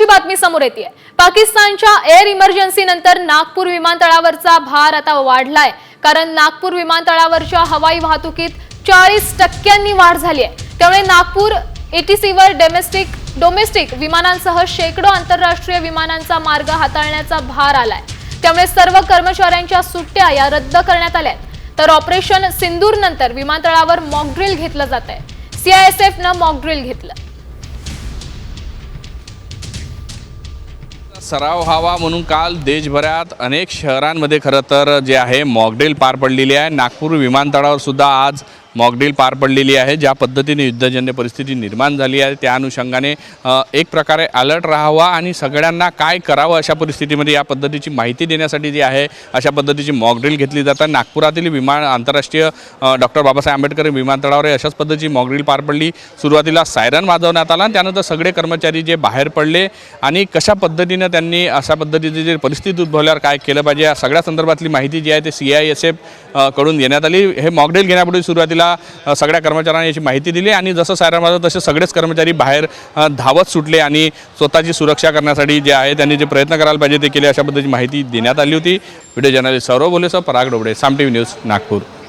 महत्वाची बातमी समोर येते पाकिस्तानच्या एअर इमर्जन्सी नंतर नागपूर विमानतळावरचा भार आता वाढलाय. कारण नागपूर विमानतळावरच्या हवाई वाहतुकीत चाळीस टक्क्यांनी वाढ झाली आहे त्यामुळे नागपूर एटीसीवर डोमेस्टिक डोमेस्टिक विमानांसह शेकडो आंतरराष्ट्रीय विमानांचा मार्ग हाताळण्याचा भार आलाय. त्यामुळे सर्व कर्मचाऱ्यांच्या सुट्ट्या या रद्द करण्यात आल्या आहेत. तर ऑपरेशन सिंदूर नंतर विमानतळावर मॉकड्रिल घेतलं जात आहे सीआयएसएफनं मॉकड्रिल घेतलं. सराव व्हावा म्हणून काल देशभरात अनेक शहरांमध्ये खरं तर जे आहे मॉकड्रिल पार पडलेली आहे. नागपूर विमानतळावर सुद्धा आज मॉकडील पार पडलेली आहे. ज्या पद्धतीने युद्धजन्य परिस्थिती निर्माण झाली आहे त्या अनुषंगाने एक प्रकारे अलर्ट राहावा आणि सगळ्यांना काय करावं अशा परिस्थितीमध्ये या पद्धतीची माहिती देण्यासाठी जी आहे अशा पद्धतीची मॉकड्रिल घेतली जातात नागपुरातील विमान आंतरराष्ट्रीय डॉक्टर बाबासाहेब आंबेडकर विमानतळावर अशाच पद्धतीची मॉकड्रिल पार पडली. सुरुवातीला सायरन वाजवण्यात आला आणि त्यानंतर सगळे कर्मचारी जे बाहेर पडले आणि कशा पद्धतीनं त्यांनी अशा पद्धतीची जी परिस्थिती उद्भवल्यावर काय केलं पाहिजे या सगळ्या संदर्भातली माहिती जी आहे ते सी आय एस एफकडून देण्यात आली. हे मॉकड्रिल घेण्यापूर्वी सुरुवातीला अ, सगळ्या कर्मचाऱ्यांना याची माहिती दिली आणि जसं सायरन वाजलं तसे सगळेच कर्मचारी बाहेर धावत सुटले आणि स्वतःची सुरक्षा करण्यासाठी जे आहे त्यांनी जे प्रयत्न करायला पाहिजे ते केले अशा पद्धतीची माहिती देण्यात आली होती. Video journalist Saurav बोलेसह Parag Dobde Saam T V news Nagpur.